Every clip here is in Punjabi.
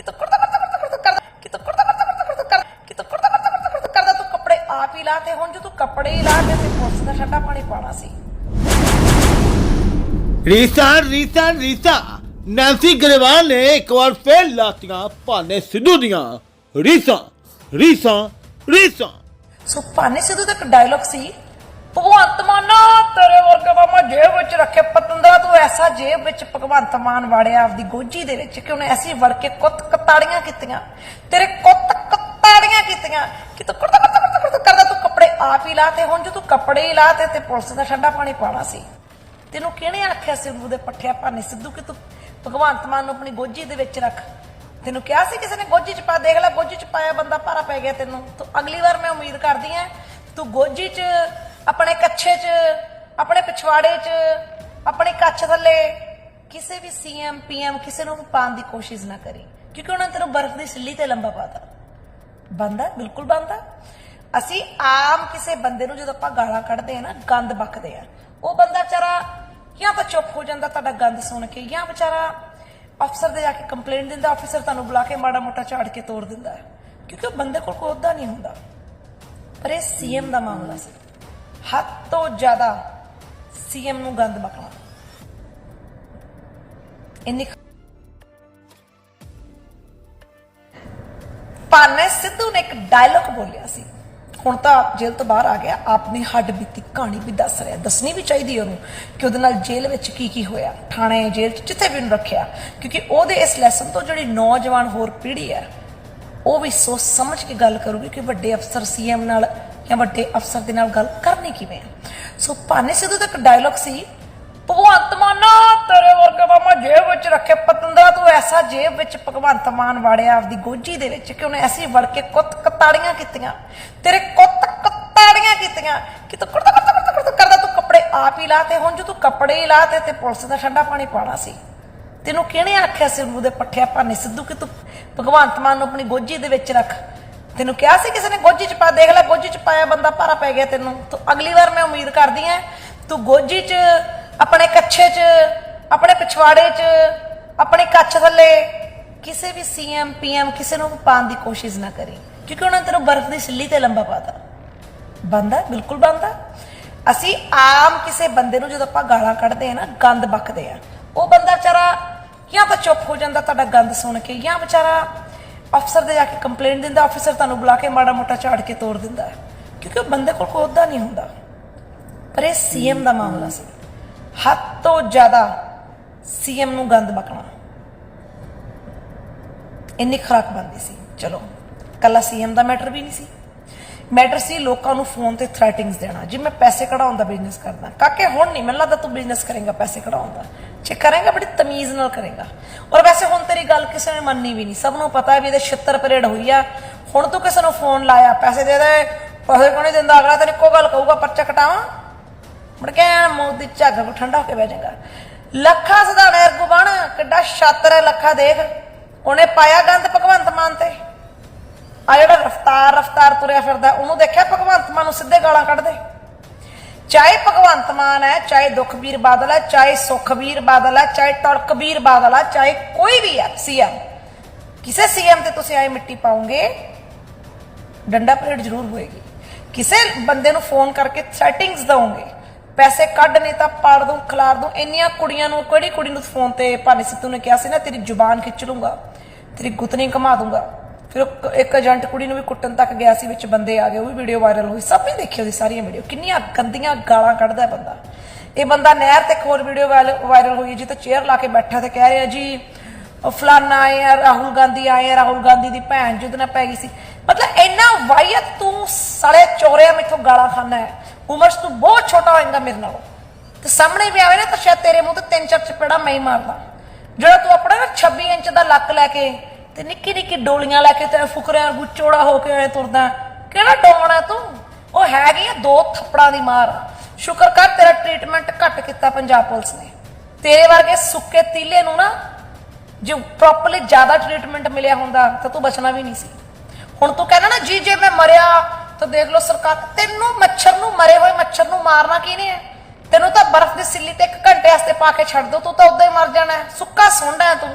ਕਿਤੋਂ ਕੁੜਦਾ ਕਰਦਾ ਕਰਦਾ ਕਰਦਾ ਕਰਦਾ ਕਿਤੋਂ ਕੁੜਦਾ ਕਰਦਾ ਕਰਦਾ ਕਰਦਾ ਕਰਦਾ ਕਿਤੋਂ ਕੁੜਦਾ ਕਰਦਾ ਕਰਦਾ ਕਰਦਾ ਕਰਦਾ। ਤੂੰ ਕੱਪੜੇ ਆਪ ਹੀ ਲਾ ਤੇ ਹੁਣ ਜੇ ਤੂੰ ਕੱਪੜੇ ਹੀ ਲਾ ਤੇ ਤੇ ਪੁਲਿਸ ਦਾ ਠੰਡਾ ਪਾਣੀ ਪਾਣਾ ਸੀ। ਰੀਸਾਂ ਰੀਸਾਂ ਰੀਸਾਂ। ਨੈਂਸੀ ਗਰੇਵਾਲ ਨੇ ਇੱਕ ਵਾਰ ਫੇਰ ਲਾਤੀਆਂ ਭਾਨੇ ਸਿੱਧੂ ਦੀਆਂ। ਰੀਸਾਂ ਰੀਸਾਂ ਰੀਸਾਂ। ਸੋ ਭਾਨੇ ਸਿੱਧੂ ਦਾ ਇੱਕ ਡਾਇਲੌਗ ਸੀ ਭਗਵੰਤ ਮਾਨਾ ਤੇਰੇ ਜੇਬ ਵਿੱਚ ਰੱਖੇ, ਪਤੰਦਰਾ, ਤੂੰ ਐਸਾ ਜੇਬ ਵਿੱਚ ਭਗਵੰਤ ਮਾਨ ਵਾੜਿਆ ਆਪਦੀ ਗੋਜੀ ਦੇ ਵਿੱਚ ਕਿ ਉਹਨੇ ਐਸੀ ਵੜ ਕੇ ਕੁੱਤ ਕਤਾੜੀਆਂ ਕੀਤੀਆਂ, ਤੇਰੇ ਕੁੱਤ ਕਤਾੜੀਆਂ ਕੀਤੀਆਂ ਕਿ ਤੂੰ ਕਰਦਾ ਕਰਦਾ ਕਰਦਾ ਕਰਦਾ ਕਰਦਾ, ਤੂੰ ਕੱਪੜੇ ਆਪ ਹੀ ਲਾ ਹੁਣ ਜੇ ਤੂੰ ਕੱਪੜੇ ਹੀ ਲਾ ਤੇ ਪੁਲਿਸ ਦਾ ਠੰਡਾ ਪਾਣੀ ਪਾਣਾ ਸੀ। ਤੈਨੂੰ ਕਿਹਨੇ ਆਖਿਆ ਸਿੱਧੂ ਦੇ ਪੱਠਿਆ ਭਾਨੇ ਸਿੱਧੂ ਕਿ ਤੂੰ ਭਗਵੰਤ ਮਾਨ ਨੂੰ ਆਪਣੀ ਗੋਜੀ ਦੇ ਵਿੱਚ ਰੱਖ? ਤੈਨੂੰ ਕਿਹਾ ਸੀ ਕਿਸੇ ਨੇ ਗੋਜੀ ਚ ਪਾ, ਦੇਖ ਲੈ ਗੋਜੀ ਚ ਪਾਇਆ ਬੰਦਾ, ਭਾਰਾ ਪੈ ਗਿਆ ਤੈਨੂੰ। ਤੂੰ ਅਗਲੀ ਵਾਰ ਮੈਂ ਉਮੀਦ ਕਰਦੀ ਆ, ਤੂੰ ਗੋਜੀ ਚ ਆਪਣੇ ਕੱਛੇ ਚ ਆਪਣੇ ਪਿਛਵਾੜੇ ਚ, ਆਪਣੇ ਕੱਛ ਥੱਲੇ, ਕਿਸੇ ਵੀ ਸੀਐਮ ਪੀਐਮ ਕਿਸੇ ਨੂੰ ਵੀ ਪਾਉਣ ਦੀ ਕੋਸ਼ਿਸ਼ ਨਾ ਕਰੀ। ਕਿਉਂਕਿ ਉਹਨਾਂ ਨੇ ਤੈਨੂੰ ਬਰਫ਼ ਦੀ ਸਿੱਲੀ ਤੇ ਲੰਬਾ ਪਾਤਾ। ਬੰਦਾ, ਬਿਲਕੁਲ ਬੰਦਾ। ਅਸੀਂ ਆਮ ਕਿਸੇ ਬੰਦੇ ਨੂੰ ਜਦੋਂ ਆਪਾਂ ਗਾਲਾਂ ਕੱਢਦੇ ਆ ਨਾ, ਗੰਦ ਬਕਦੇ ਆ ਉਹ ਬੰਦਾ ਵਿਚਾਰਾ ਜਾਂ ਤਾਂ ਚੁੱਪ ਹੋ ਜਾਂਦਾ, ਤੁਹਾਡਾ ਗੰਦ ਸੁਣ ਕੇ, ਜਾਂ ਵਿਚਾਰਾ ਅਫਸਰ ਦੇ ਜਾ ਕੇ ਕੰਪਲੇਂਟ ਦਿੰਦਾ ਅਫਸਰ ਤੁਹਾਨੂੰ ਬੁਲਾ ਕੇ ਮਾੜਾ ਮੋਟਾ ਝਾੜ ਕੇ ਤੋੜ ਦਿੰਦਾ ਕਿਉਂਕਿ ਉਹ ਬੰਦੇ ਕੋਲ ਕੋਈ ਅਹੁਦਾ ਨਹੀਂ ਹੁੰਦਾ। ਪਰ ਇਹ ਸੀਐਮ ਦਾ ਮਾਮਲਾ ਸੀ। ਹੱਦ ਤੋਂ ਜ਼ਿਆਦਾ ਸੀਐਮ ਨੂੰ ਗੰਦ ਬਕਣਾ ਇੰਨੀ ਪਾਨੇ ਸਿੱਧੂ ਨੇ ਇੱਕ ਡਾਇਲੌਗ ਬੋਲਿਆ ਸੀ। ਹੁਣ ਤਾਂ ਜੇਲ੍ਹ ਤੋਂ ਬਾਹਰ ਆ ਗਿਆ। ਆਪਣੀ ਹੱਡ ਬੀਤੀ ਕਹਾਣੀ ਵੀ ਦੱਸ ਰਿਹਾ। ਦੱਸਣੀ ਵੀ ਚਾਹੀਦੀ ਉਹਨੂੰ ਕਿ ਉਹਦੇ ਨਾਲ ਜੇਲ੍ਹ ਵਿੱਚ ਕੀ ਕੀ ਹੋਇਆ। ਥਾਣੇ, ਜੇਲ੍ਹ 'ਚ ਜਿੱਥੇ ਵੀ ਉਹਨੂੰ ਰੱਖਿਆ। ਕਿਉਂਕਿ ਉਹਦੇ ਇਸ ਲੈਸਨ ਤੋਂ ਜਿਹੜੀ ਨੌਜਵਾਨ ਹੋਰ ਪੀੜ੍ਹੀ ਹੈ, ਉਹ ਵੀ ਸੋਚ ਸਮਝ ਕੇ ਗੱਲ ਕਰੂਗੀ ਕਿ ਵੱਡੇ ਅਫਸਰ ਸੀਐਮ ਨਾਲ ਜਾਂ ਵੱਡੇ ਅਫਸਰ ਦੇ ਨਾਲ ਗੱਲ ਕਰਨੀ ਕਿਵੇਂ ਹੈ ਸੋ ਪਾਨੇ ਸਿੱਧੂ ਦਾ ਇੱਕ ਡਾਇਲੌਗ ਸੀ, ਭਗਵੰਤ ਮਾਨਾ ਤੇਰੇ ਵਰਗਾ ਵਾ ਜੇਬ ਵਿੱਚ ਰੱਖੇ ਪਤੰਦਰਾ, ਤੂੰ ਐਸਾ ਜੇਬ ਵਿੱਚ ਭਗਵੰਤ ਮਾਨ ਵਾੜਿਆ ਆਪਦੀ ਗੋਜੀ ਦੇ ਵਿੱਚ ਕਿ ਉਹਨੇ ਐਸੀ ਵੜ ਕੇ ਕੁੱਤ ਕਤਾੜੀਆਂ ਕੀਤੀਆਂ, ਤੇਰੇ ਕੁੱਤ ਕਤਾੜੀਆਂ ਕੀਤੀਆਂ ਕਿ ਤੂੰ ਕਰਦਾ ਕਰਦਾ ਕਰਦਾ ਕਰਦਾ ਕਰਦਾ, ਤੂੰ ਕੱਪੜੇ ਆਪ ਹੀ ਲਾ ਤੇ ਹੁਣ ਜੇ ਤੂੰ ਕੱਪੜੇ ਹੀ ਲਾ ਤੇ ਪੁਲਿਸ ਦਾ ਠੰਡਾ ਪਾਣੀ ਪਾਣਾ ਸੀ। ਤੈਨੂੰ ਕਿਹਨੇ ਆਖਿਆ ਸਿੱਧੂ ਦੇ ਪੱਠਿਆ, ਭਾਨੇ ਸਿੱਧੂ, ਕਿ ਤੂੰ ਭਗਵੰਤ ਮਾਨ ਨੂੰ ਆਪਣੀ ਗੋਜੀ ਦੇ ਵਿੱਚ ਰੱਖ? ਤੈਨੂੰ ਕਿਹਾ ਸੀ ਕਿਸੇ ਨੇ ਗੋਜੀ ਚ ਪਾ, ਦੇਖ ਲੈ ਗੋਜੀ ਚ ਪਾਇਆ ਬੰਦਾ, ਭਾਰਾ ਪੈ ਗਿਆ ਤੈਨੂੰ। ਤੂੰ ਅਗਲੀ ਵਾਰ ਮੈਂ ਉਮੀਦ ਕਰਦੀ ਆ ਤੂੰ ਗੋਜੀ ਚ, ਆਪਣੇ ਕੱਛੇ ਚ, ਆਪਣੇ ਪਿਛਵਾੜੇ ਚ, ਆਪਣੇ ਕੱਛ ਥੱਲੇ ਕਿਸੇ ਵੀ ਸੀਐਮ ਪੀਐਮ ਕਿਸੇ ਨੂੰ ਵੀ ਦੀ ਕੋਸ਼ਿਸ਼ ਨਾ ਕਰੀ, ਕਿਉਂਕਿ ਉਹਨਾਂ ਨੇ ਤੈਨੂੰ ਬਰਫ਼ ਦੀ ਸਿੱਲੀ ਤੇ ਲੰਬਾ ਪਾਤਾ। ਬੰਦਾ, ਬਿਲਕੁਲ ਬੰਦਾ। ਅਸੀਂ ਆਮ ਕਿਸੇ ਬੰਦੇ ਨੂੰ ਜਦੋਂ ਆਪਾਂ ਗਾਲਾਂ ਕੱਢਦੇ ਆ ਨਾ, ਗੰਦ ਬਕਦੇ ਆ, ਉਹ ਬੰਦਾ ਵਿਚਾਰਾ ਜਾਂ ਤਾਂ ਚੁੱਪ ਹੋ ਜਾਂਦਾ, ਤੁਹਾਡਾ ਗੰਦ ਸੁਣ ਕੇ, ਜਾਂ ਵਿਚਾਰਾ ਅਫਸਰ ਦੇ ਜਾ ਕੇ ਕੰਪਲੇਂਟ ਦਿੰਦਾ, ਅਫਸਰ ਤੁਹਾਨੂੰ ਬੁਲਾ ਕੇ ਮਾੜਾ ਮੋਟਾ ਝਾੜ ਕੇ ਤੋੜ ਦਿੰਦਾ ਹੈ। ਕਿਉਂਕਿ ਉਹ ਬੰਦੇ ਕੋਲ ਕੋਈ ਅਹੁਦਾ ਨਹੀਂ ਹੁੰਦਾ। ਪਰ ਇਹ ਸੀਐਮ ਦਾ ਮਾਮਲਾ ਸੀ। ਹੱਦ ਤੋਂ ਜ਼ਿਆਦਾ ਸੀਐਮ ਨੂੰ ਗੰਦ ਬਕਣਾ ਇੰਨੀ ਖਰਾਕ ਬੰਦੀ ਸੀ। ਚਲੋ, ਕੱਲਾ ਸੀਐਮ ਦਾ ਮੈਟਰ ਵੀ ਨਹੀਂ ਸੀ। ਮੈਟਰ ਸੀ ਲੋਕਾਂ ਨੂੰ ਫੋਨ ਤੇ ਥ੍ਰੈਟਿੰਗਸ ਦੇਣਾ। ਜੀ, ਮੈਂ ਪੈਸੇ ਕਢਾਉਣ ਦਾ ਬਿਜ਼ਨਸ ਕਰਦਾ। ਕਾਕੇ, ਹੁਣ ਨਹੀਂ, ਮੈਨੂੰ ਲੱਗਦਾ ਤੂੰ ਬਿਜ਼ਨਸ ਕਰੇਗਾ, ਪੈਸੇ ਕਢਾਉਣ ਦਾ। ਜੇ ਕਰੇਗਾ, ਬੜੀ ਤਮੀਜ਼ ਨਾਲ ਕਰੇਗਾ। ਔਰ ਵੈਸੇ ਹੁਣ ਤੇਰੀ ਗੱਲ ਕਿਸੇ ਨੇ ਮੰਨਣੀ ਵੀ ਨਹੀਂ। ਸਭ ਨੂੰ ਪਤਾ ਹੈ ਵੀ ਇਹਦੇ 76 ਪਰੇਡ ਹੋਈ ਆ। ਹੁਣ ਤੂੰ ਕਿਸੇ ਨੂੰ ਫੋਨ ਲਾਇਆ, ਪੈਸੇ ਦੇ ਦੇ, ਪੈਸੇ ਕੋਣੀ ਦਿੰਦਾ? ਅਗਲਾ ਤੈਨੂੰ ਇੱਕੋ ਗੱਲ ਕਹੂਗਾ, ਪਰਚਾ ਕਟਾਵਾਂ? ਮੁੜ ਕੇ ਐਨ ਦੀ ਝੱਗ ਕੋ ਠੰਡਾ ਹੋ ਕੇ ਬਹਿ ਜਾਏਗਾ। ਲੱਖਾ ਸਦਾਣਾ ਅਰਗੂ ਬਣ ਕਿੱਡਾ ਛਾਤਰ ਹੈ ਲੱਖਾ ਦੇਖ ਉਹਨੇ ਪਾਇਆ ਗੰਦ ਭਗਵੰਤ ਮਾਨ ਤੇ। ਆ ਜਿਹੜਾ ਰਫਤਾਰ ਰਫਤਾਰ ਤੁਰਿਆ ਫਿਰਦਾ, ਉਹਨੂੰ ਦੇਖਿਆ ਭਗਵੰਤ ਮਾਨ ਨੂੰ ਸਿੱਧੇ ਗਾਲਾਂ ਕੱਢਦੇ? ਚਾਹੇ ਭਗਵੰਤ ਮਾਨ ਹੈ, ਚਾਹੇ ਦੁਖਬੀਰ ਬਾਦਲ ਹੈ, ਚਾਹੇ ਸੁਖਬੀਰ ਬਾਦਲ ਹੈ, ਚਾਹੇ ਤੜਕਬੀਰ ਬਾਦਲ ਹੈ, ਚਾਹੇ ਕੋਈ ਵੀ ਹੈ, ਸੀਐਮ। ਕਿਸੇ ਸੀਐਮ ਤੇ ਤੁਸੀਂ ਆਏ ਮਿੱਟੀ ਪਾਉਂਗੇ, ਡੰਡਾ ਪਰੇਡ ਜ਼ਰੂਰ ਹੋਏਗੀ। ਕਿਸੇ ਬੰਦੇ ਨੂੰ ਫੋਨ ਕਰਕੇ ਸੈਟਿੰਗਸ ਦਵੋਗੇ, ਪੈਸੇ ਕੱਢ ਨਹੀਂ ਤਾਂ ਪਾੜ ਦੂੰ ਖਿਲਾਰ ਦੂੰ ਇੰਨੀਆਂ ਕੁੜੀਆਂ ਨੂੰ, ਕਿਹੜੀ ਕੁੜੀ ਨੂੰ ਫੋਨ ਤੇ ਭਾਨੇ ਸਿੱਧੂ ਨੇ ਕਿਹਾ ਸੀ ਨਾ, ਤੇਰੀ ਜ਼ੁਬਾਨ ਖਿੱਚ ਲੂੰਗਾ ਤੇਰੀ ਗੁੱਤਨੀ ਘੁਮਾ ਦੂੰਗਾ ਫਿਰ ਇੱਕ ਏਜੰਟ ਕੁੜੀ ਨੂੰ ਵੀ ਕੁੱਟਣ ਤੱਕ ਗਿਆ ਸੀ, ਵਿੱਚ ਬੰਦੇ ਆ ਗਏ, ਉਹ ਵੀ ਵੀਡੀਓ ਵਾਇਰਲ ਹੋਈ। ਸਭ ਨੇ ਦੇਖੀ ਉਹਦੀ ਸਾਰੀਆਂ ਵੀਡੀਓ ਕਿੰਨੀਆਂ ਗੰਦੀਆਂ ਗਾਲਾਂ ਕੱਢਦਾ ਬੰਦਾ। ਇਹ ਬੰਦਾ ਨਹਿਰ ਤੇ ਹੋਰ ਵੀਡੀਓ ਵਾਇਰਲ ਹੋਈ ਜਿੱਤੇ ਚੇਅਰ ਲਾ ਕੇ ਬੈਠਾ ਤੇ ਕਹਿ ਰਿਹਾ, ਜੀ ਫਲਾਨਾ ਆਏ ਆ, ਰਾਹੁਲ ਗਾਂਧੀ ਆਏ ਆ, ਰਾਹੁਲ ਗਾਂਧੀ ਦੀ ਭੈਣ ਜਿਹਦੇ ਨਾਲ ਪੈ ਗਈ ਸੀ। ਮਤਲਬ ਇੰਨਾ ਵਾਇਤ ਤੂੰ ਸੜੇ ਚੋਰਿਆ ਮੈਥੋਂ ਗਾਲਾਂ ਖਾਨਾ ਹੈ। ਉਮਰ ਤੂੰ ਬਹੁਤ ਛੋਟਾ ਹੋਏਗਾ ਮੇਰੇ ਨਾਲੋਂ। ਤੇ ਸਾਹਮਣੇ ਵੀ ਆਵੇ ਨਾ, ਤਾਂ ਸ਼ਾਇਦ ਤੇਰੇ ਮੂੰਹ ਤੇ ਤਿੰਨ ਚਾਰ ਚਪੇੜਾ ਮੈਂ ਹੀ ਮਾਰਦਾ। ਜਿਹੜਾ ਤੂੰ ਆਪਣਾ ਨਾ 26 ਇੰਚ ਦਾ ਲੱਕ ਲੈ ਕੇ ਤੇ ਨਿੱਕੀ ਨਿੱਕੀ ਡੋਲੀਆਂ ਲੈ ਕੇ ਤੇ ਫੁਕਰਿਆਂ ਵਾਂਗੂ ਚੌੜਾ ਹੋ ਕੇ ਐ ਤੁਰਦਾ ਕਿਹੜਾ ਡੋਣਾ ਤੂੰ? ਉਹ ਹੈਗੀ ਆ ਦੋ ਥੱਪੜਾਂ ਦੀ ਮਾਰ। ਸ਼ੁਕਰ ਕਰ ਤੇਰਾ ਟ੍ਰੀਟਮੈਂਟ ਘੱਟ ਕੀਤਾ ਪੰਜਾਬ ਪੁਲਿਸ ਨੇ। ਤੇਰੇ ਵਰਗੇ ਸੁੱਕੇ ਤੀਲੇ ਨੂੰ ਨਾ ਜੇ ਪ੍ਰੋਪਰਲੀ ਜ਼ਿਆਦਾ ਟ੍ਰੀਟਮੈਂਟ ਮਿਲਿਆ ਹੁੰਦਾ ਤਾਂ ਤੂੰ ਬਚਣਾ ਵੀ ਨਹੀਂ ਸੀ। ਹੁਣ ਤੂੰ ਕਹਿੰਦਾ ਨਾ, ਜੀ ਜੇ ਮੈਂ ਮਰਿਆ ਤਾਂ ਦੇਖ ਲਓ ਸਰਕਾਰ ਤੈਨੂੰ ਮੱਛਰ ਨੂੰ ਮਰੇ ਹੋਏ ਮੱਛਰ ਨੂੰ ਮਾਰਨਾ ਕਿਹਨੇ ਹੈ ਤੈਨੂੰ ਤਾਂ ਬਰਫ਼ ਦੀ ਸਿੱਲੀ ਤੇ ਇੱਕ ਘੰਟੇ ਵਾਸਤੇ ਪਾ ਕੇ ਛੱਡ ਦੋ ਤੂੰ ਤਾਂ ਉਦਾਂ ਹੀ ਮਰ ਜਾਣਾ ਸੁੱਕਾ ਸੁੰਡਾ ਹੈ ਤੂੰ।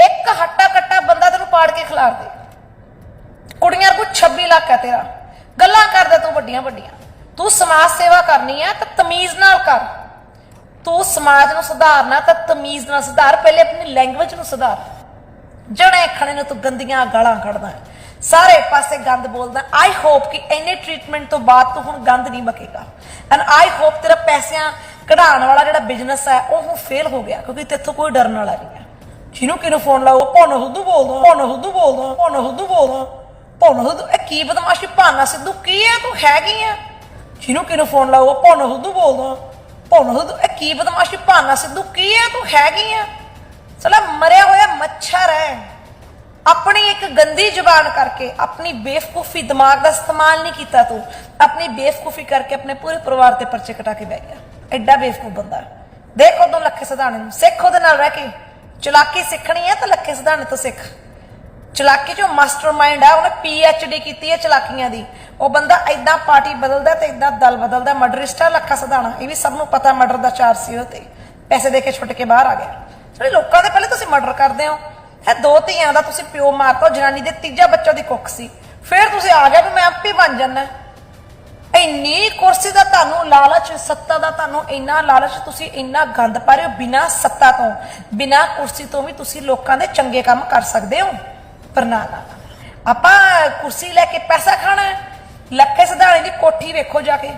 ਇੱਕ ਹੱਟਾ ਕੱਟਾ ਬੰਦਾ ਤੈਨੂੰ ਪਾੜ ਕੇ ਖਿਲਾਰ ਦੇ। ਕੁੜੀਆਂ ਕੋ 26 ਲੱਖ ਹੈ ਤੇਰਾ। ਗੱਲਾਂ ਕਰਦਾ ਤੂੰ ਵੱਡੀਆਂ ਵੱਡੀਆਂ। ਤੂੰ ਸਮਾਜ ਸੇਵਾ ਕਰਨੀ ਹੈ ਤਾਂ ਤਮੀਜ਼ ਨਾਲ ਕਰ। ਤੂੰ ਸਮਾਜ ਨੂੰ ਸੁਧਾਰਨਾ ਤਾਂ ਤਮੀਜ਼ ਨਾਲ ਸੁਧਾਰ। ਪਹਿਲੇ ਆਪਣੀ ਲੈਂਗੁਏਜ ਨੂੰ ਸੁਧਾਰ। ਜਣੇ ਖਣੇ ਨੂੰ ਤੂੰ ਗੰਦੀਆਂ ਗਾਲਾਂ ਕੱਢਦਾ ਸਾਰੇ ਪਾਸੇ ਗੰਦ ਬੋਲਦਾ ਆਈ ਹੋਪ ਕਿ ਇੰਨੇ ਟ੍ਰੀਟਮੈਂਟ ਤੋਂ ਬਾਅਦ ਤੂੰ ਹੁਣ ਗੰਦ ਨਹੀਂ ਬਕੇਗਾ। ਐਂਡ ਆਈ ਹੋਪ ਤੇਰਾ ਪੈਸਿਆਂ ਕਢਾਉਣ ਵਾਲਾ ਜਿਹੜਾ ਬਿਜ਼ਨਸ ਹੈ, ਉਹ ਹੁਣ ਫੇਲ ਹੋ ਗਿਆ। ਕਿਉਂਕਿ ਤੇਥੋਂ ਕੋਈ ਡਰਨ ਵਾਲਾ ਨਹੀਂ। ਜਿਹਨੂੰ ਕਿਹਨੂੰ ਫੋਨ ਲਾਓ? ਭੌਨ ਹੁੱਦੂ ਬੋਲਦਾ, ਭੌਨ ਹੁੱਦੂ ਬੋਲਦਾ, ਭੌਨ ਹੁੱਦੂ ਬੋਲਦਾ। ਭੌਨ ਹੁੱਦੂ ਇਹ ਕੀ ਬਦਮਾਸ਼ੀ ਭਾਨਾ ਸਿੱਧੂ ਕੀ ਹੈ? ਤੂੰ ਹੈਗੀ ਆ ਜਿਹਨੂੰ ਕਿਹਨੂੰ ਫੋਨ ਲਾਓ? ਭੌਨ ਹੁੱਦੂ ਬੋਲਦਾ। ਭੌਨ ਹੁੱਦੂ ਇਹ ਕੀ ਬਦਮਾਸ਼ੀ ਭਾਨਾ ਸਿੱਧੂ ਕੀ ਹੈ? ਤੂੰ ਹੈਗੀ ਆ ਚਲਾ ਮਰਿਆ ਹੋਇਆ ਮੱਛਰ ਹੈ। ਆਪਣੀ ਇੱਕ ਗੰਦੀ ਜ਼ੁਬਾਨ ਕਰਕੇ, ਆਪਣੀ ਬੇਵਕੂਫੀ ਦਿਮਾਗ ਦਾ ਇਸਤੇਮਾਲ ਨਹੀਂ ਕੀਤਾ ਤੂੰ। ਆਪਣੀ ਬੇਵਕੂਫੀ ਕਰਕੇ ਆਪਣੇ ਪੂਰੇ ਪਰਿਵਾਰ ਤੇ ਪਰਚੇ ਕਟਾ ਕੇ ਬਹਿ ਗਿਆ। ਐਡਾ ਬੇਵਕੂਫ ਬੰਦਾ ਹੈ। ਦੇਖ ਉਦੋਂ ਲੱਖੇ ਸਿਧਾਣੇ ਨੂੰ, ਸਿੱਖ ਉਹਦੇ ਨਾਲ ਰਹਿ ਕੇ। ਚਲਾਕੀ ਸਿੱਖਣੀ ਹੈ ਤਾਂ ਲੱਖੇ ਸਿਧਾਣੇ ਤੋਂ ਸਿੱਖ। ਚਲਾਕੀ ਜੋ ਮਾਸਟਰਮਾਈਂਡ ਹੈ ਉਹਨੇ ਪੀ ਡੀ ਕੀਤੀ ਹੈ ਚਲਾਕੀਆਂ ਦੀ। ਉਹ ਬੰਦਾ ਐਦਾਂ ਪਾਰਟੀ ਬਦਲਦਾ ਤੇ ਐਦਾਂ ਦਲ ਬਦਲਦਾ, ਮਰਡਰਿਸਟ ਹੈ ਲੱਖਾ ਸਿਧਾਣਾ ਇਹ ਵੀ ਸਭ ਨੂੰ ਪਤਾ ਮਰਡਰ ਦਾ ਚਾਰ ਸੀ ਉਹ ਤੇ। ਪੈਸੇ ਦੇ ਕੇ ਛੁੱਟ ਕੇ ਬਾਹਰ ਆ ਗਿਆ। ਜਿਹੜੇ ਲੋਕਾਂ ਦੇ ਪਹਿਲੇ ਤੁਸੀਂ ਮਰਡਰ ਕਰਦੇ ਹੋ। ਹੈ ਦੋ ਧੀਆਂ ਦਾ ਤੁਸੀਂ ਪਿਓ ਮਾਰਤਾ ਜਨਾਨੀ ਦੇ ਤੀਜਾ ਬੱਚਾ ਦੀ ਕੁੱਖ ਸੀ। ਫਿਰ ਤੁਸੀਂ ਆ ਗਿਆ ਵੀ ਮੈਂ ਆਪੇ ਬਣ ਜਾਣਾ ਇੰਨੀ ਕੁਰਸੀ ਦਾ ਤੁਹਾਨੂੰ ਲਾਲਚ, ਸੱਤਾ ਦਾ ਤੁਹਾਨੂੰ ਇੰਨਾ ਲਾਲਚ, ਤੁਸੀਂ ਇੰਨਾ ਗੰਦ ਪਾ ਰਹੇ ਹੋ ਬਿਨਾ ਸੱਤਾ ਤੋਂ, ਬਿਨਾ ਕੁਰਸੀ ਤੋਂ ਵੀ ਤੁਸੀਂ ਲੋਕਾਂ ਦੇ ਚੰਗੇ ਕੰਮ ਕਰ ਸਕਦੇ ਹੋ। ਪਰ ਨਾ ਨਾ ਆਪਾਂ ਕੁਰਸੀ ਲੈ ਕੇ ਪੈਸਾ ਖਾਣਾ ਲੱਖੇ ਸਿਧਾਣੇ ਦੀ ਕੋਠੀ ਵੇਖੋ ਜਾ ਕੇ।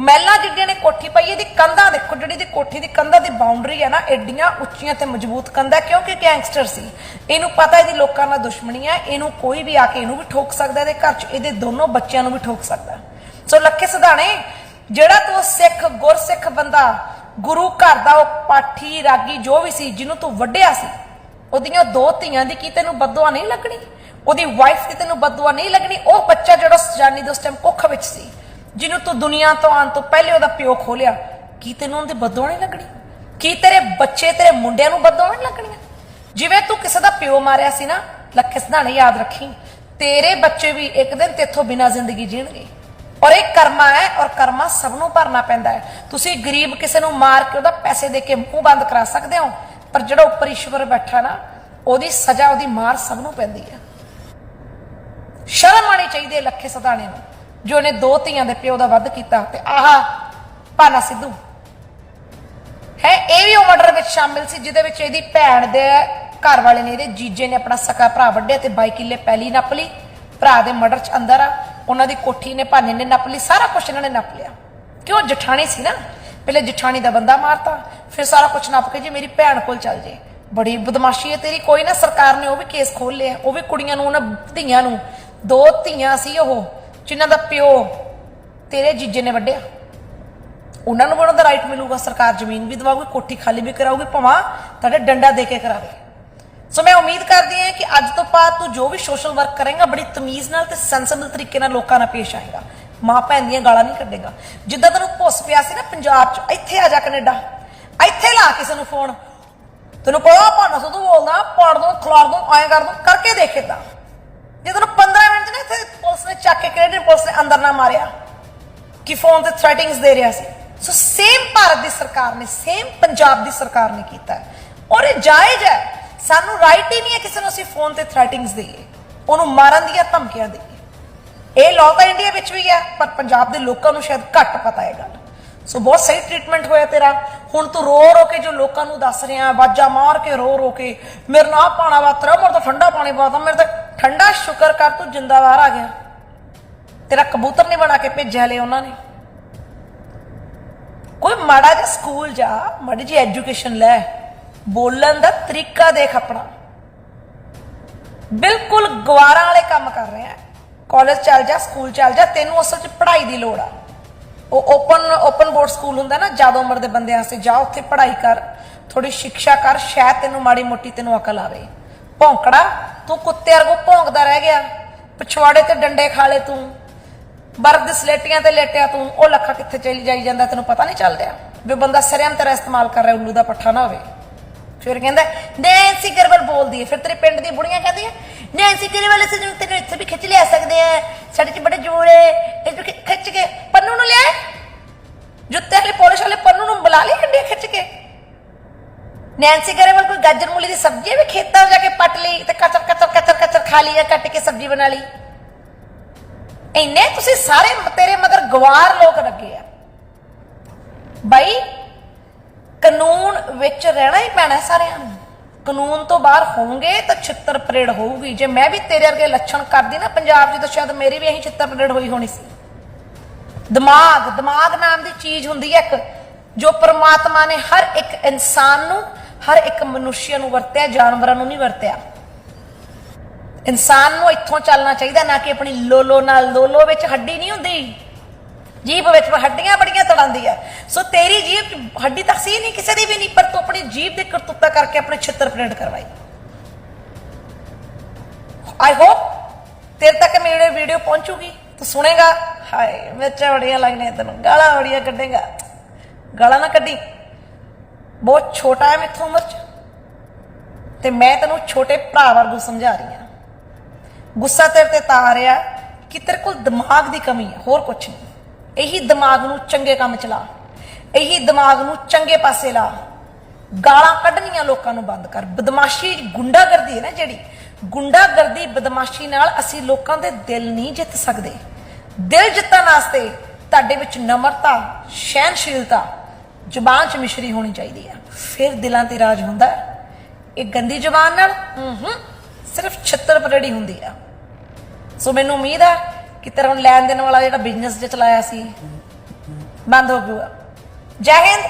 ਮਹਿਲਾ ਜਿਹੜੀਆਂ ਨੇ ਕੋਠੀ ਪਾਈ, ਇਹਦੀ ਕੰਧਾਂ ਦੇਖੋ, ਜਿਹੜੀ ਦੀ ਕੋਠੀ ਦੀ ਕੰਧਾਂ ਦੀ ਬਾਉਂਡਰੀ ਹੈ ਨਾ, ਐਡੀਆਂ ਉੱਚੀਆਂ ਤੇ ਮਜ਼ਬੂਤ ਕੰਧਾਂ, ਕਿਉਂਕਿ ਗੈਂਗਸਟਰ ਸੀ। ਇਹਨੂੰ ਪਤਾ ਇਹਦੀ ਲੋਕਾਂ ਨਾਲ ਦੁਸ਼ਮਣੀ ਹੈ, ਇਹਨੂੰ ਕੋਈ ਵੀ ਆ ਕੇ ਇਹਨੂੰ ਵੀ ਠੋਕ ਸਕਦਾ, ਇਹਦੇ ਘਰ 'ਚ ਇਹਦੇ ਦੋਨੋਂ ਬੱਚਿਆਂ ਨੂੰ ਵੀ ਠੋਕ ਸਕਦਾ। ਸੋ ਲੱਖੇ ਸਿਧਾਣੇ, ਜਿਹੜਾ ਤੂੰ ਸਿੱਖ, ਗੁਰਸਿੱਖ ਬੰਦਾ, ਗੁਰੂ ਘਰ ਦਾ ਉਹ ਪਾਠੀ, ਰਾਗੀ ਜੋ ਵੀ ਸੀ, ਜਿਹਨੂੰ ਤੂੰ ਵੱਢਿਆ ਸੀ, ਉਹਦੀਆਂ ਦੋ ਧੀਆਂ ਦੀ ਕੀ ਤੈਨੂੰ ਬਦਦੁਆ ਨਹੀਂ ਲੱਗਣੀ? ਉਹਦੀ ਵਾਈਫ ਦੀ ਤੈਨੂੰ ਬਦਦੁਆ ਨਹੀਂ ਲੱਗਣੀ? ਉਹ ਬੱਚਾ ਜਿਹੜਾ ਉਸ ਜਾਨੀ ਦੇ ਉਸ ਟਾਈਮ ਕੁੱਖ ਵਿੱਚ ਸੀ, ਜਿਹਨੂੰ ਤੂੰ ਦੁਨੀਆ ਤੋਂ ਆਉਣ ਤੋਂ ਪਹਿਲੇ ਉਹਦਾ ਪਿਓ ਖੋਲਿਆ, ਕੀ ਤੈਨੂੰ ਉਹਦੀ ਬਦਦੁਆ ਨਹੀਂ ਲੱਗਣੀ? ਕੀ ਤੇਰੇ ਬੱਚੇ, ਤੇਰੇ ਮੁੰਡਿਆਂ ਨੂੰ ਬਦਦੁਆ ਨਹੀਂ ਲੱਗਣੀਆਂ? ਜਿਵੇਂ ਤੂੰ ਕਿਸੇ ਦਾ ਪਿਓ ਮਾਰਿਆ ਸੀ ਨਾ, ਲੱਖੇ ਸਧਾਣੇ ਯਾਦ ਰੱਖੀ, ਤੇਰੇ ਬੱਚੇ ਵੀ ਇੱਕ ਦਿਨ ਤੇਥੋਂ ਬਿਨਾਂ ਜ਼ਿੰਦਗੀ ਜੀਣਗੇ। ਔਰ ਇਹ ਕਰਮਾ ਹੈ ਔਰ ਕਰਮਾ ਸਭ ਨੂੰ ਭਰਨਾ ਪੈਂਦਾ ਹੈ। ਤੁਸੀਂ ਗਰੀਬ ਕਿਸੇ ਨੂੰ ਮਾਰ ਕੇ ਉਹਦਾ ਪੈਸੇ ਦੇ ਕੇ ਮੂੰਹ ਬੰਦ ਕਰਾ ਸਕਦੇ ਹੋ, ਪਰ ਜਿਹੜਾ ਉੱਪਰ ਈਸ਼ਵਰ ਬੈਠਾ ਨਾ, ਉਹਦੀ ਸਜ਼ਾ, ਉਹਦੀ ਮਾਰ ਸਭ ਨੂੰ ਪੈਂਦੀ ਹੈ। ਸ਼ਰਮ ਆਣੀ ਚਾਹੀਦੀ ਹੈ ਲੱਖੇ ਸਦਾਣੇ ਨੂੰ, ਜੋ ਨੇ ਦੋ ਧੀਆਂ ਦੇ ਪਿਓ ਦਾ ਵੱਧ ਕੀਤਾ ਤੇ ਆਹਾ ਪਾਨਾ ਸਿੱਧੂ। ਹੈ, ਇਹ ਵੀ ਉਹ ਮਰਡਰ ਵਿੱਚ ਸ਼ਾਮਿਲ ਸੀ, ਜਿਹਦੇ ਵਿੱਚ ਇਹਦੀ ਭੈਣ ਦੇ ਘਰ ਵਾਲੇ ਨੇ, ਇਹਦੇ ਜੀਜੇ ਨੇ ਆਪਣਾ ਸਕਾ ਭਰਾ ਵੱਢਿਆ ਤੇ ਬਾਈ ਕਿੱਲੇ ਪੈਲੀ ਨੱਪ ਲਈ, ਭਰਾ ਦੇ ਮਰਡਰ ਚ ਅੰਦਰ ਆ। ਉਹਨਾਂ ਦੀ ਕੋਠੀ ਨੇ, ਭਾਨੇ ਨੇ ਨੱਪ ਲਈ, ਸਾਰਾ ਕੁਝ ਇਹਨਾਂ ਨੇ ਨੱਪ ਲਿਆ। ਕਿਉਂ? ਜਠਾਣੀ ਸੀ ਨਾ। ਪਹਿਲੇ ਜਠਾਣੀ ਦਾ ਬੰਦਾ ਮਾਰਤਾ, ਫਿਰ ਸਾਰਾ ਕੁਝ ਨੱਪ ਕੇ ਜੀ ਮੇਰੀ ਭੈਣ ਕੋਲ ਚੱਲ ਜੇ। ਬੜੀ ਬਦਮਾਸ਼ੀ ਹੈ ਤੇਰੀ। ਕੋਈ ਨਾ, ਸਰਕਾਰ ਨੇ ਉਹ ਵੀ ਕੇਸ ਖੋਲ ਲਿਆ। ਉਹ ਵੀ ਕੁੜੀਆਂ ਨੂੰ, ਉਹਨਾਂ ਧੀਆਂ ਨੂੰ। ਦੋ ਧੀਆਂ ਸੀ ਉਹ, ਜਿਨ੍ਹਾਂ ਦਾ ਪਿਓ ਤੇਰੇ ਜੀਜੇ ਨੇ ਵੱਢਿਆ। ਉਹਨਾਂ ਨੂੰ ਵੀ ਉਹਨਾਂ ਦਾ ਰਾਈਟ ਮਿਲੂਗਾ। ਸਰਕਾਰ ਜ਼ਮੀਨ ਵੀ ਦਵਾਊਗੀ, ਕੋਠੀ ਖਾਲੀ ਵੀ ਕਰਾਊਗੀ, ਭਵਾਂ ਤੁਹਾਡੇ ਡੰਡਾ ਦੇ ਕੇ ਕਰਾਵੇ। ਸੋ ਮੈਂ ਉਮੀਦ ਕਰਦੀ ਹਾਂ ਕਿ ਅੱਜ ਤੋਂ ਬਾਅਦ ਤੂੰ ਜੋ ਵੀ ਸੋਸ਼ਲ ਵਰਕ ਕਰੇਗਾ, ਬੜੀ ਤਮੀਜ਼ ਨਾਲ ਤੇ ਸੈਂਸੇਬਲ ਤਰੀਕੇ ਨਾਲ ਲੋਕਾਂ ਨਾਲ ਪੇਸ਼ ਆਏਗਾ। ਮਾਂ ਭੈਣ ਦੀਆਂ ਗਾਲਾਂ ਨਹੀਂ ਕੱਢੇਗਾ। ਜਿੱਦਾਂ ਤੈਨੂੰ ਭੁੱਸ ਪਿਆ ਸੀ ਨਾ ਪੰਜਾਬ 'ਚ, ਇੱਥੇ ਆ ਜਾ ਕੈਨੇਡਾ। ਇੱਥੇ ਲਾ ਕਿਸੇ ਨੂੰ ਫੋਨ ਤੈਨੂੰ ਪਤਾ ਭਾਣਾ ਸੁਧੂ ਬੋਲਦਾ, ਪਾੜ ਦੂੰ, ਖਲਾਰ ਦੂੰ, ਐਂ ਕਰ ਦੋ, ਕਰਕੇ ਦੇਖ ਏਦਾਂ। ਜੇ ਤੈਨੂੰ 15 ਮਿੰਟ ਨਾ ਇੱਥੇ ਪੁਲਿਸ ਨੇ ਚੱਕ ਕੇ ਕੈਨੇਡੀਅਨ ਪੁਲਿਸ ਨੇ ਅੰਦਰ ਨਾ ਮਾਰਿਆ, ਕਿ ਫੋਨ ਤੇ ਥ੍ਰੈਟਿੰਗਸ ਦੇ ਰਿਹਾ ਸੀ। ਸੋ ਸੇਮ ਭਾਰਤ ਦੀ ਸਰਕਾਰ ਨੇ ਸੇਮ ਪੰਜਾਬ ਦੀ ਸਰਕਾਰ ਨੇ ਕੀਤਾ। ਔਰ ਇਹ ਜਾਇਜ਼ ਹੈ ਸਾਨੂੰ ਰਾਈਟ ਹੀ ਨਹੀਂ ਹੈ ਕਿਸੇ ਨੂੰ ਅਸੀਂ ਫੋਨ ਤੇ ਥ੍ਰੈਟਿੰਗਸ ਦੇਈਏ, ਉਹਨੂੰ ਮਾਰਨ ਦੀਆਂ ਧਮਕੀਆਂ ਦੇਈਏ। ਇਹ ਲਾਅ ਤਾਂ ਇੰਡੀਆ ਵਿੱਚ ਵੀ ਹੈ, ਪਰ ਪੰਜਾਬ ਦੇ ਲੋਕਾਂ ਨੂੰ ਸ਼ਾਇਦ ਘੱਟ ਪਤਾ ਹੈ ਗੱਲ। ਸੋ ਬਹੁਤ ਸਹੀ ਟ੍ਰੀਟਮੈਂਟ ਹੋਇਆ ਤੇਰਾ। ਹੁਣ ਤੂੰ ਰੋ ਰੋ ਕੇ ਜੋ ਲੋਕਾਂ ਨੂੰ ਦੱਸ ਰਿਹਾ ਬਾਜਾ ਮਾਰ ਕੇ ਰੋ ਰੋ ਕੇ, ਮੇਰੇ ਨਾਲ ਪਾਣਾ ਵਾਤਰਾ ਮੇਰੇ ਤਾਂ ਠੰਡਾ ਪਾਣੀ ਪਾਤਾ ਮੇਰੇ ਤਾਂ ਠੰਡਾ ਸ਼ੁਕਰ ਕਰ, ਤੂੰ ਜਿੰਦਾ ਬਾਹਰ ਆ ਗਿਆ। ਤੇਰਾ ਕਬੂਤਰ ਨਹੀਂ ਬਣਾ ਕੇ ਭੇਜਿਆ ਲੈ ਉਹਨਾਂ ਨੇ। ਕੋਈ ਮਾੜਾ ਜਿਹਾ ਸਕੂਲ ਜਾ, ਮਾੜੀ ਜਿਹੀ ਐਜੂਕੇਸ਼ਨ ਲੈ। ਬੋਲਣ ਦਾ ਤਰੀਕਾ ਦੇਖ ਆਪਣਾ। ਬਿਲਕੁਲ ਗਵਾਰਾਂ ਵਾਲੇ ਕੰਮ ਕਰ ਰਿਹਾ ਹੈ। ਕਾਲਜ ਚੱਲ ਜਾ ਸਕੂਲ ਚੱਲ ਜਾ, ਤੈਨੂੰ ਅਸਲ 'ਚ ਪੜ੍ਹਾਈ ਦੀ ਲੋੜ ਆ। ਉਹ ਓਪਨ ਓਪਨ ਬੋਰਡ ਸਕੂਲ ਹੁੰਦਾ ਨਾ ਜ਼ਿਆਦਾ ਉਮਰ ਦੇ ਬੰਦਿਆਂ ਵਾਸਤੇ ਜਾ, ਉੱਥੇ ਪੜ੍ਹਾਈ ਕਰ ਥੋੜੀ ਸਿੱਖਿਆ ਕਰ ਸ਼ਾਇਦ ਤੈਨੂੰ ਮਾੜੀ ਮੋਟੀ ਤੈਨੂੰ ਅਕਲ ਆਵੇ। ਭੌਂਕੜਾ, ਤੂੰ ਕੁੱਤੇ ਵਰਗੂ ਭੌਂਕਦਾ ਰਹਿ ਗਿਆ। ਪਿਛਵਾੜੇ ਤੇ ਡੰਡੇ ਖਾ ਲੇ ਤੂੰ। ਬਰਦ ਸਲੇਟੀਆਂ ਤੇ ਲੇਟਿਆ ਤੂੰ। ਉਹ ਲੱਖਾ ਕਿੱਥੇ ਚਲੀ ਜਾਈ ਜਾਂਦਾ ਤੈਨੂੰ ਪਤਾ ਨਹੀਂ ਚੱਲ ਰਿਹਾ ਵੀ ਬੰਦਾ ਸਿਰਿਆਂ ਤੇਰਾ ਇਸਤੇਮਾਲ ਕਰ ਰਿਹਾ, ਉੱਲੂ ਦਾ ਪੱਠਾ ਨਾ ਹੋਵੇ। ਫਿਰ ਕਹਿੰਦਾ ਨੈਂਸੀ ਗਰੇਵਾਲ ਬੋਲਦੀ ਹੈ। ਫਿਰ ਤੇਰੇ ਪਿੰਡ ਦੀਆਂ ਬੁੜੀਆਂ ਕਹਿੰਦੀਆਂ ਨੈਂਸੀ ਗਰੇਵਾਲ ਅਸੀਂ ਤੈਨੂੰ ਤੈਨੂੰ ਇੱਥੇ ਵੀ ਖਿੱਚ ਲਿਆ ਸਕਦੇ ਆ ਸਾਡੇ 'ਚ ਬੜੇ ਜੋੜ ਹੈ। ਇਹ ਖਿੱਚ ਕੇ ਪੰਨੂ ਨੂੰ ਲਿਆ ਜੁੱਤੇ ਵਾਲੇ, ਪੋਲਿਸ਼ ਵਾਲੇ ਪੰਨੂ ਨੂੰ ਬੁਲਾ ਲਈ ਕੰਡੇ ਖਿੱਚ ਕੇ। ਨੈਂਸੀ ਗਰੇਵਾਲ ਕੋਈ ਗਾਜਰ ਮੂਲੀ ਦੀ ਸਬਜ਼ੀ ਵੀ ਖੇਤਾਂ ਜਾ ਕੇ ਪੱਟ ਲਈ ਤੇ ਕਚਰ ਕਚਰ ਕਚਰ ਕਚਰ ਖਾ ਲਿਆ ਕੱਟ ਕੇ ਸਬਜ਼ੀ ਬਣਾ ਲਈ। ਇੰਨੇ ਤੁਸੀਂ ਸਾਰੇ ਤੇਰੇ ਮਗਰ ਗਵਾਰ ਲੋਕ ਲੱਗੇ ਆ। ਬਾਈ ਕਾਨੂੰਨ ਵਿੱਚ ਰਹਿਣਾ ਹੀ ਪੈਣਾ ਸਾਰਿਆਂ ਨੂੰ। ਕਾਨੂੰਨ ਤੋਂ ਬਾਹਰ ਹੋਵੋਗੇ ਤਾਂ ਛਿੱਤਰ ਪਰੇਡ ਹੋਊਗੀ। ਜੇ ਮੈਂ ਵੀ ਤੇਰੇ ਵਰਗੇ ਲੱਛਣ ਕਰਦੀ ਨਾ, ਪੰਜਾਬ 'ਚ ਤਾਂ ਸ਼ਾਇਦ ਮੇਰੀ ਵੀ ਇਹੀ ਛਿੱਤਰ ਪਰੇਡ ਹੋਈ ਹੋਣੀ ਸੀ। ਦਿਮਾਗ ਦਿਮਾਗ ਨਾਮ ਦੀ ਚੀਜ਼ ਹੁੰਦੀ ਹੈ ਇੱਕ, ਜੋ ਪਰਮਾਤਮਾ ਨੇ ਹਰ ਇੱਕ ਇਨਸਾਨ ਨੂੰ, ਹਰ ਇੱਕ ਮਨੁੱਖ ਨੂੰ ਵਰਤਿਆ, ਜਾਨਵਰਾਂ ਨੂੰ ਨਹੀਂ ਵਰਤਿਆ। ਇਨਸਾਨ ਨੂੰ ਇੱਥੋਂ ਚੱਲਣਾ ਚਾਹੀਦਾ, ਨਾ ਕਿ ਆਪਣੀ ਲੋਲੋ ਨਾਲ ਲੋਲੋ ਵਿੱਚ ਹੱਡੀ ਨਹੀਂ ਹੁੰਦੀ। ਜੀਭ ਵਿੱਚ ਹੱਡੀਆਂ ਬੜੀਆਂ ਤੜਾਉਂਦੀ ਹੈ ਸੋ ਤੇਰੀ ਜੀਭ 'ਚ ਹੱਡੀ ਤਾਂ ਸੀ ਨਹੀਂ, ਕਿਸੇ ਦੀ ਵੀ ਨਹੀਂ, ਪਰ ਤੂੰ ਆਪਣੀ ਜੀਭ ਦੇ ਕਰਤੂਤਾ ਕਰਕੇ ਆਪਣੇ ਛਿੱਤਰ ਪ੍ਰਿੰਟ ਕਰਵਾਈ। ਆਈ ਹੋਪ ਤੇਰੇ ਤੱਕ ਮੇਰੇ ਵੀਡੀਓ ਪਹੁੰਚੂਗੀ। ਤੂੰ ਸੁਣੇਗਾ, ਹਾਏ, ਮਿਰਚਾਂ ਬੜੀਆਂ ਲੱਗਣੀਆਂ ਤੈਨੂੰ, ਗਾਲਾਂ ਬੜੀਆਂ ਕੱਢੇਗਾ। ਗਾਲਾਂ ਨਾ ਕੱਢੀ। ਬਹੁਤ ਛੋਟਾ ਹੈ ਮੇਥੋਂ ਉਮਰ ਚ। ਤੇ ਮੈਂ ਤੈਨੂੰ ਛੋਟੇ ਭਰਾ ਵਰਗੂ ਸਮਝਾ ਰਹੀ ਹਾਂ। ਗੁੱਸਾ ਤੇਰੇ ਤੇ ਤਾਂ ਆ ਰਿਹਾ ਕਿ ਤੇਰੇ ਕੋਲ ਦਿਮਾਗ ਦੀ ਕਮੀ ਹੈ ਹੋਰ ਕੁਝ ਨਹੀਂ। ਇਹੀ ਦਿਮਾਗ ਨੂੰ ਚੰਗੇ ਕੰਮ ਚਲਾ ਇਹੀ ਦਿਮਾਗ ਨੂੰ ਚੰਗੇ ਪਾਸੇ ਲਾ। ਗਾਲਾਂ ਕੱਢਣੀਆਂ ਲੋਕਾਂ ਨੂੰ ਬੰਦ ਕਰ। ਬਦਮਾਸ਼ੀ ਗੁੰਡਾਗਰਦੀ ਹੈ ਨਾ ਜਿਹੜੀ। ਗੁੰਡਾਗਰਦੀ, ਬਦਮਾਸ਼ੀ ਨਾਲ ਅਸੀਂ ਲੋਕਾਂ ਦੇ ਦਿਲ ਨਹੀਂ ਜਿੱਤ ਸਕਦੇ। ਦਿਲ ਜਿੱਤਣ ਵਾਸਤੇ ਤੁਹਾਡੇ ਵਿੱਚ ਨਮਰਤਾ ਸਹਿਨਸ਼ੀਲਤਾ ਜ਼ੁਬਾਨ 'ਚ ਮਿਸ਼ਰੀ ਹੋਣੀ ਚਾਹੀਦੀ ਹੈ। ਫਿਰ ਦਿਲਾਂ ਤੇ ਰਾਜ ਹੁੰਦਾ ਹੈ। ਇਹ ਗੰਦੀ ਜ਼ੁਬਾਨ ਨਾਲ, ਹੂੰ ਹੂੰ, ਸਿਰਫ ਛੱਤਰ ਪਰੜੀ ਹੁੰਦੀ ਆ। ਸੋ ਮੈਨੂੰ ਉਮੀਦ ਹੈ ਕਿ ਤੇਰਾ ਹੁਣ ਲੈਣ ਦੇਣ ਵਾਲਾ ਜਿਹੜਾ ਬਿਜ਼ਨਸ ਜੇ ਚਲਾਇਆ ਸੀ? ਬੰਦ ਹੋ ਜਾਊਗਾ ਜੈ ਹਿੰਦ!